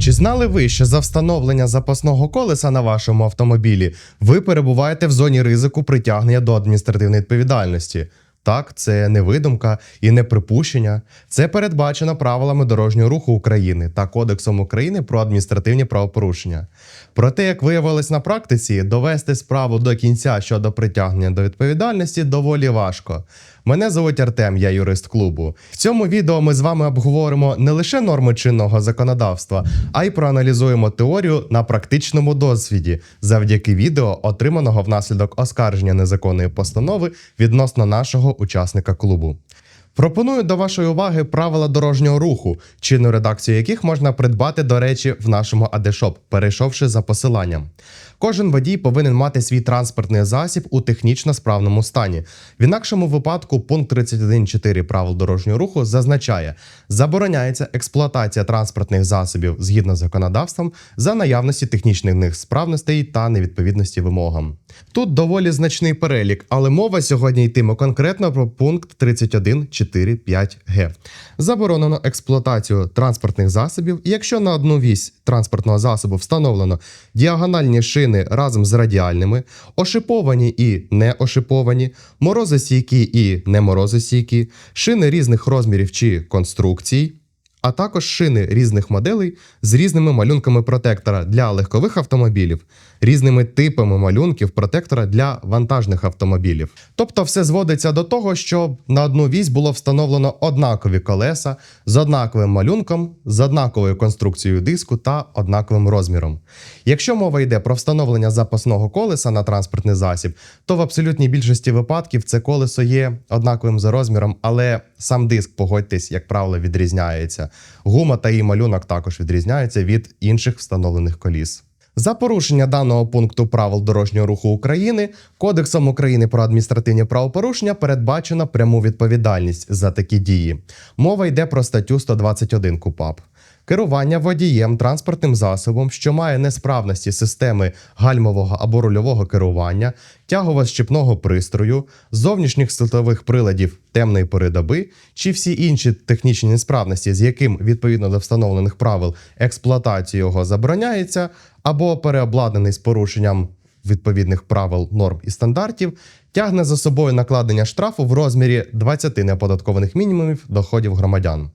Чи знали ви, що за встановлення запасного колеса на вашому автомобілі ви перебуваєте в зоні ризику притягнення до адміністративної відповідальності? Так, це не видумка і не припущення. Це передбачено правилами дорожнього руху України та Кодексом України про адміністративні правопорушення. Проте, як виявилось на практиці, довести справу до кінця щодо притягнення до відповідальності доволі важко. Мене звуть Артем, я юрист клубу. В цьому відео ми з вами обговоримо не лише норми чинного законодавства, а й проаналізуємо теорію на практичному досвіді завдяки відео, отриманого внаслідок оскарження незаконної постанови відносно нашого учасника клубу. Пропоную до вашої уваги правила дорожнього руху, чинну редакцію яких можна придбати, до речі, в нашому AD-Shop, перейшовши за посиланням. Кожен водій повинен мати свій транспортний засіб у технічно справному стані. В інакшому випадку пункт 31.4 правил дорожнього руху зазначає: забороняється експлуатація транспортних засобів згідно з законодавством за наявності технічних несправностей та невідповідності вимогам. Тут доволі значний перелік, але мова сьогодні йтиме конкретно про пункт 31.4.5г. Заборонено експлуатацію транспортних засобів, якщо на одну вісь транспортного засобу встановлено діагональні шини разом з радіальними, ошиповані і неошиповані, морозостійкі і не морозостійкі, шини різних розмірів чи конструкцій. А також шини різних моделей з різними малюнками протектора для легкових автомобілів, різними типами малюнків протектора для вантажних автомобілів. Тобто, все зводиться до того, щоб на одну вісь було встановлено однакові колеса з однаковим малюнком, з однаковою конструкцією диску та однаковим розміром. Якщо мова йде про встановлення запасного колеса на транспортний засіб, то в абсолютній більшості випадків це колесо є однаковим за розміром, але сам диск, погодьтесь, як правило, відрізняється. Гума та її малюнок також відрізняються від інших встановлених коліс. За порушення даного пункту правил дорожнього руху України Кодексом України про адміністративні правопорушення передбачено пряму відповідальність за такі дії. Мова йде про статтю 121 КУПАП. Керування водієм транспортним засобом, що має несправності системи гальмового або рульового керування, тягово-щепного пристрою, зовнішніх світлових приладів темної пори доби чи всі інші технічні несправності, з яким відповідно до встановлених правил експлуатація його забороняється, або переобладнаний з порушенням відповідних правил, норм і стандартів, тягне за собою накладення штрафу в розмірі 20 неоподаткованих мінімумів доходів громадян.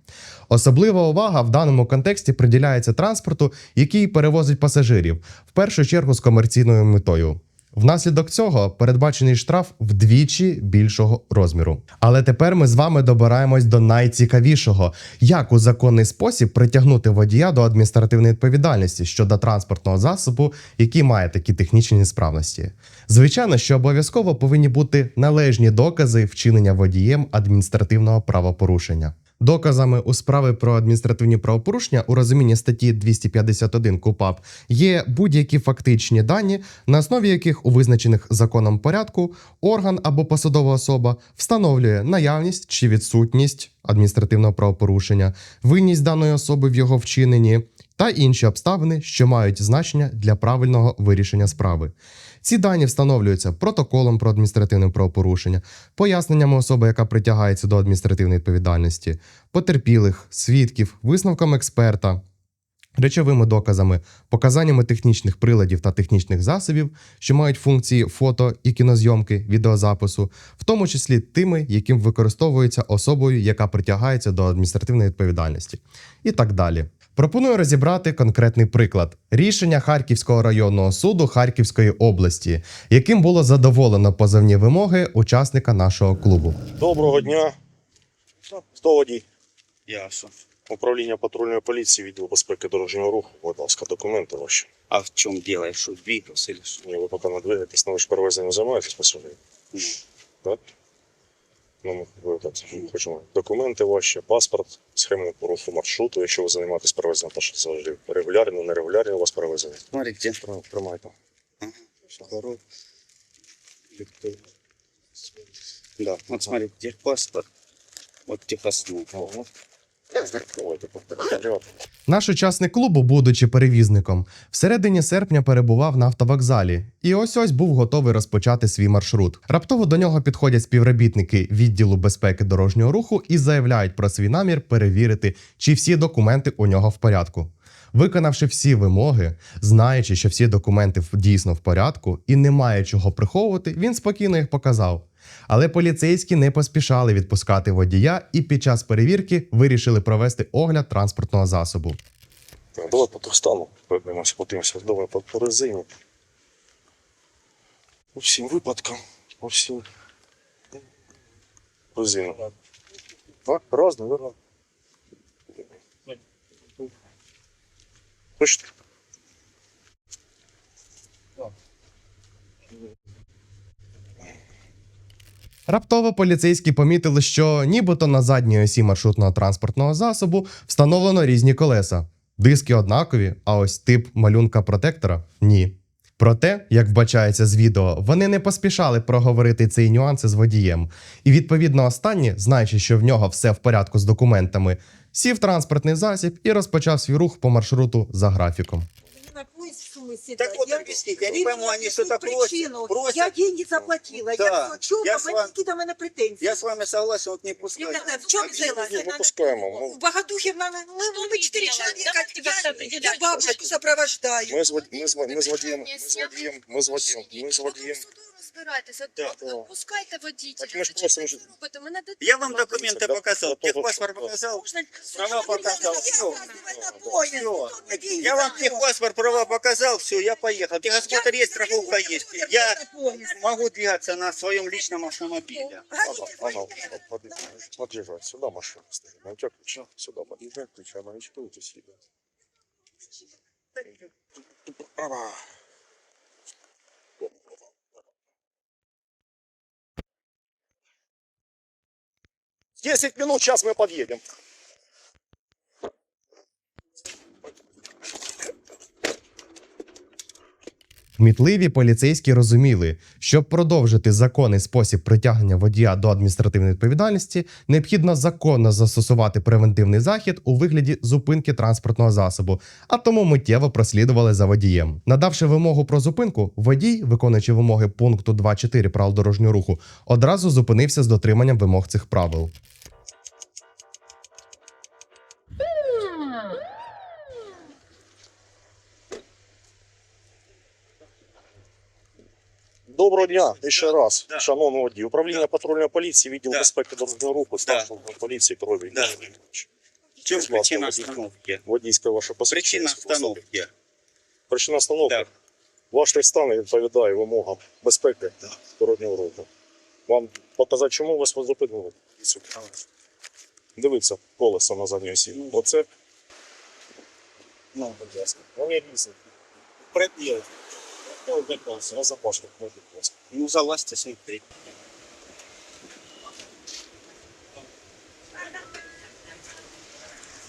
Особлива увага в даному контексті приділяється транспорту, який перевозить пасажирів, в першу чергу з комерційною метою. Внаслідок цього передбачений штраф вдвічі більшого розміру. Але тепер ми з вами добираємось до найцікавішого: як у законний спосіб притягнути водія до адміністративної відповідальності щодо транспортного засобу, який має такі технічні несправності. Звичайно, що обов'язково повинні бути належні докази вчинення водієм адміністративного правопорушення. Доказами у справи про адміністративні правопорушення у розумінні статті 251 КУПАП є будь-які фактичні дані, на основі яких у визначених законом порядку орган або посадова особа встановлює наявність чи відсутність адміністративного правопорушення, винність даної особи в його вчиненні та інші обставини, що мають значення для правильного вирішення справи. Ці дані встановлюються протоколом про адміністративне правопорушення, поясненнями особи, яка притягається до адміністративної відповідальності, потерпілих, свідків, висновком експерта, речовими доказами, показаннями технічних приладів та технічних засобів, що мають функції фото і кінозйомки, відеозапису, в тому числі тими, яким використовується особою, яка притягається до адміністративної відповідальності, і так далі. Пропоную розібрати конкретний приклад рішення Харківського районного суду Харківської області, яким було задоволено позовні вимоги учасника нашого клубу. Доброго дня. Хто водій? Ясно. Управління патрульної поліції, відділ безпеки дорожнього руху. Будь ласка, документи ваші. А в чем дело? Что, двигался или? Ні, ви поки не двигаєтесь, на перевезенням займаєтесь. Ну, Так? Ну, так хочемо. Документи ваші, паспорт, схему по руху маршруту, якщо ви займаєтесь перевезенням завжди Регулярно, нерегулярно у вас перевезення. Смотрите. Тримайте. Второй. Да, вот смотри, техпаспорт. Вот техосмотр. Повторяйте. Наш учасник клубу, будучи перевізником, всередині серпня перебував на автовокзалі, і ось ось був готовий розпочати свій маршрут. Раптово до нього підходять співробітники відділу безпеки дорожнього руху і заявляють про свій намір перевірити, чи всі документи у нього в порядку. Виконавши всі вимоги, знаючи, що всі документи дійсно в порядку і немає чого приховувати, він спокійно їх показав. Але поліцейські не поспішали відпускати водія і під час перевірки вирішили провести огляд транспортного засобу. Давай по стану подивимося, подивимося. Давай по, по резині. По всім випадкам, по всім. Резину. Разно, да? Точно? Раптово поліцейські помітили, що нібито на задній осі маршрутного транспортного засобу встановлено різні колеса. Диски однакові, а ось тип малюнка протектора ні. Проте, як вбачається з відео, вони не поспішали проговорити цей нюанс з водієм. І відповідно останній, знаючи, що в нього все в порядку з документами, сів транспортний засіб і розпочав свій рух по маршруту за графіком На какой смысле? Так да? вот Я- объясните, я не Вы пойму, мне они что-то объясните просят, причину. просят. Я деньги заплатила. Да, Я плачу, я а с вы вами- какие-то мене претензии. Я с вами согласен, вот не пускай. Ребята, в чем дело? Не выпускаем, мы- В Богодухе мы, мы, мы четыре делаем? человека. Давайте Я, как-то я определять. бабушку сопровождаю. Ми з, вод- ми, з, вод- ми з водієм, ми з водієм, ми з водієм, ми з водієм. суду розбирайтеся. Да. От, Пускайте водителя. Так ми ж Чи просимо ви ж- це робите? Ми надо- Я вам документы Да, показал, да, техпаспорт да. показал. Можно Права показал, Я всё. опаздываю на поезд. Всё. Кто мне деньги Я вам дал? техпаспорт, права показал, все, я поехал. Техосмотр есть, страховка есть. Я могу двигаться на своем личном автомобиле. Она, подъезжай, сюда машина стоит. На тебя ключа, сюда подъезжай, ключа, она не чекайте себя. Ага. 10 минут, сейчас мы подъедем. Кмітливі поліцейські розуміли, щоб продовжити законний спосіб притягнення водія до адміністративної відповідальності, необхідно законно застосувати превентивний захід у вигляді зупинки транспортного засобу, а тому миттєво прослідували за водієм. Надавши вимогу про зупинку, водій, виконуючи вимоги пункту 2.4 правил дорожнього руху, одразу зупинився з дотриманням вимог цих правил. Доброго дня, ще раз, Да. шановний водій. Управління патрульної поліції, відділ Да. безпеки дорожнього руху, старшого поліції Крові. Да. Ласка, причина остановки? Водійське ваше посвідчення. Причина остановки. Причина остановки. Так. Ваш стан відповідає вимогам безпеки Так. дорожнього руху. Вам показати, чому вас зупинили? Дивіться, колесо на задній осі. Оце, Ну, будь ласка. вони різні. Пробел. На запашку, можно ласка. Ну, залазьте, смотри.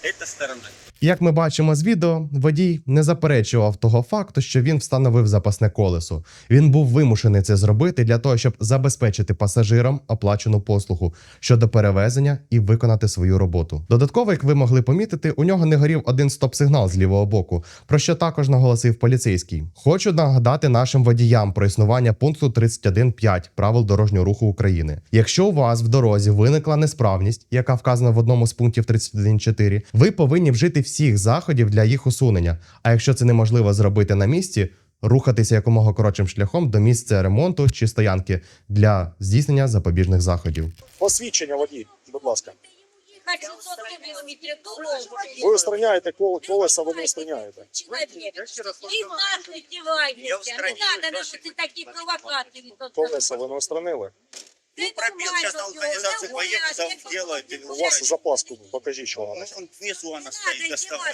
Это сторона. Як ми бачимо з відео, водій не заперечував того факту, що він встановив запасне колесо. Він був вимушений це зробити для того, щоб забезпечити пасажирам оплачену послугу щодо перевезення і виконати свою роботу. Додатково, як ви могли помітити, у нього не горів один стоп-сигнал з лівого боку, про що також наголосив поліцейський. Хочу нагадати нашим водіям про існування пункту 31.5 правил дорожнього руху України. Якщо у вас в дорозі виникла несправність, яка вказана в одному з пунктів 31.4, ви повинні вжити всіх заходів для їх усунення. А якщо це неможливо зробити на місці, рухатися якомога коротшим шляхом до місця ремонту чи стоянки для здійснення запобіжних заходів. Посвідчення водій, будь ласка. На 700 кілометрів дорогу. Ви устраняєте кол- колеса, ви не устраняєте. Я не надо ваші- такі провокації. Колеса ви не устранили. Ну, нормально щас на зробив. організацію Це поїхав, гуляш, як зробите. тут У вас запаску, покажіть, що вона. Ну, он внизу она стоит, доставай.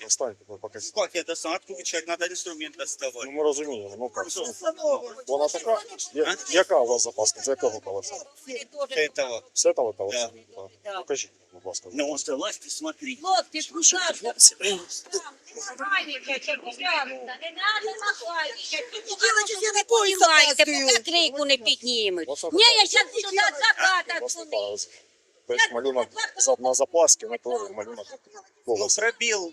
Достаньте, покажіть. Как я достану? Отключать надо инструмент доставать. Ну ми розуміємо, ну. Установку. Вона така. Я- Яка у вас запаска? З якого колеса? Этого. З этого колеса? Да. Покажіть, будь ласка. Ну, он залазьте, смотри. Хлопці, чи Не опаздую. поки крику не піднімуть. Ні, я зараз сюди заката. Тобто малюнок за- на запасці, на то малюнок Ну, пробил,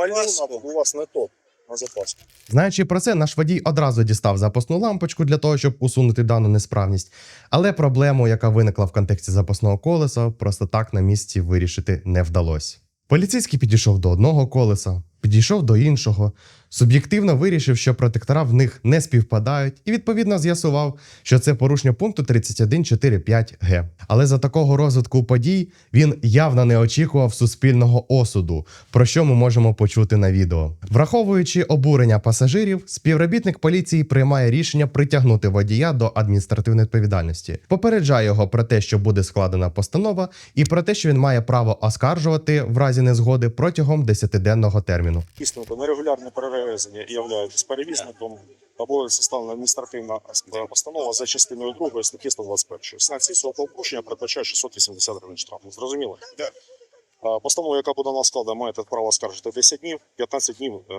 Малюнок запаску. у вас не то, на запаску. Знаючи про це, наш водій одразу дістав запасну лампочку для того, щоб усунути дану несправність. Але проблему, яка виникла в контексті запасного колеса, просто так на місці вирішити не вдалося. Поліцейський підійшов до одного колеса, підійшов до іншого, суб'єктивно вирішив, що протектора в них не співпадають, і відповідно з'ясував, що це порушення пункту 31.4.5 г. Але за такого розвитку подій він явно не очікував суспільного осуду, про що ми можемо почути на відео. Враховуючи обурення пасажирів, співробітник поліції приймає рішення притягнути водія до адміністративної відповідальності, попереджає його про те, що буде складена постанова, і про те, що він має право оскаржувати в разі незгоди протягом 10-денного терміну. Дійсно, то нерегулярне перевезення і являєтесь перевізником або составлена адміністративна постанова за частиною 2 статті 121. Санкції цього порушення передбачає 680 гривень штрафу. Зрозуміло? Так. Постанову, яка буде на складу, маєте право скаржити 10 днів, 15 днів е,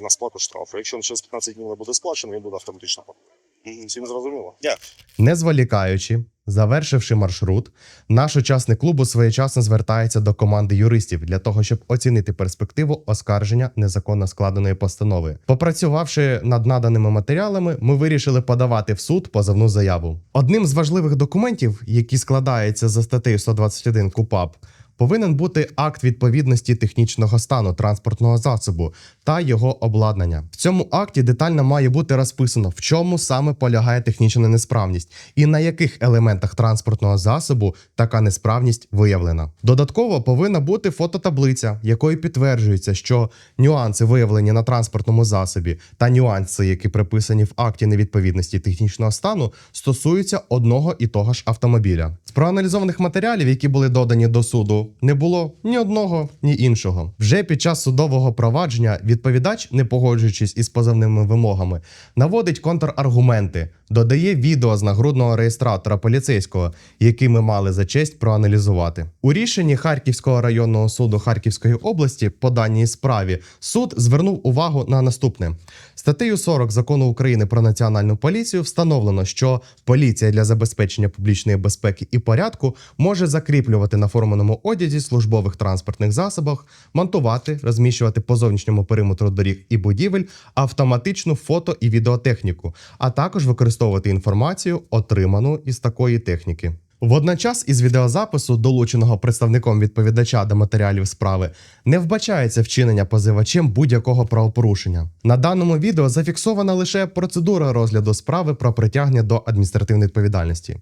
на сплату штрафу. Якщо через 15 днів не буде сплачено, він буде автоматично поданий. Всім зрозуміло? Дякую. Не зволікаючи, завершивши маршрут, наш учасник клубу своєчасно звертається до команди юристів для того, щоб оцінити перспективу оскарження незаконно складеної постанови. Попрацювавши над наданими матеріалами, ми вирішили подавати в суд позовну заяву. Одним з важливих документів, які складаються за статтею 121 КУПАП, повинен бути акт відповідності технічного стану транспортного засобу та його обладнання. В цьому акті детально має бути розписано, в чому саме полягає технічна несправність і на яких елементах транспортного засобу така несправність виявлена. Додатково повинна бути фототаблиця, якою підтверджується, що нюанси виявлені на транспортному засобі та нюанси, які приписані в акті невідповідності технічного стану, стосуються одного і того ж автомобіля. З проаналізованих матеріалів, які були додані до суду, не було ні одного, ні іншого. Вже під час судового провадження відповідач, не погоджуючись із позовними вимогами, наводить контраргументи, додає відео з нагрудного реєстратора поліцейського, який ми мали за честь проаналізувати. У рішенні Харківського районного суду Харківської області по даній справі суд звернув увагу на наступне: статтею 40 закону України про національну поліцію встановлено, що поліція для забезпечення публічної безпеки і порядку може закріплювати на форменому одязі службових транспортних засобах, монтувати, розміщувати по зовнішньому периметру доріг і будівель автоматичну фото і відеотехніку, а також використовувати інформацію, отриману із такої техніки. Водночас із відеозапису, долученого представником відповідача до матеріалів справи, не вбачається вчинення позивачем будь-якого правопорушення. На даному відео зафіксована лише процедура розгляду справи про притягнення до адміністративної відповідальності.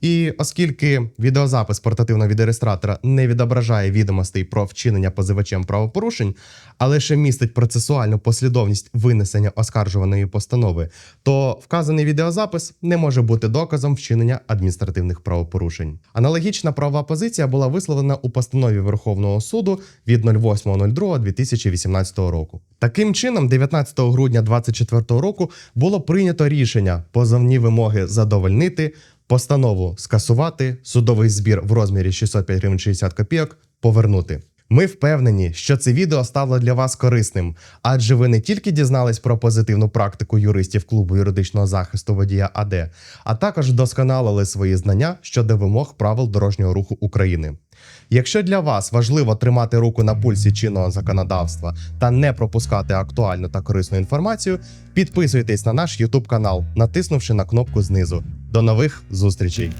І оскільки відеозапис портативного відеореєстратора не відображає відомостей про вчинення позивачем правопорушень, а лише містить процесуальну послідовність винесення оскаржуваної постанови, то вказаний відеозапис не може бути доказом вчинення адміністративних правопорушень. Аналогічна правова позиція була висловлена у постанові Верховного суду від 08.02.2018 року. Таким чином, 19 грудня 2024 року було прийнято рішення позовні вимоги задовольнити, постанову скасувати, судовий збір в розмірі 605 гривень 60 копійок повернути. Ми впевнені, що це відео стало для вас корисним, адже ви не тільки дізнались про позитивну практику юристів клубу юридичного захисту водія АД, а також вдосконалили свої знання щодо вимог правил дорожнього руху України. Якщо для вас важливо тримати руку на пульсі чинного законодавства та не пропускати актуальну та корисну інформацію, підписуйтесь на наш YouTube канал, натиснувши на кнопку знизу. До нових зустрічей!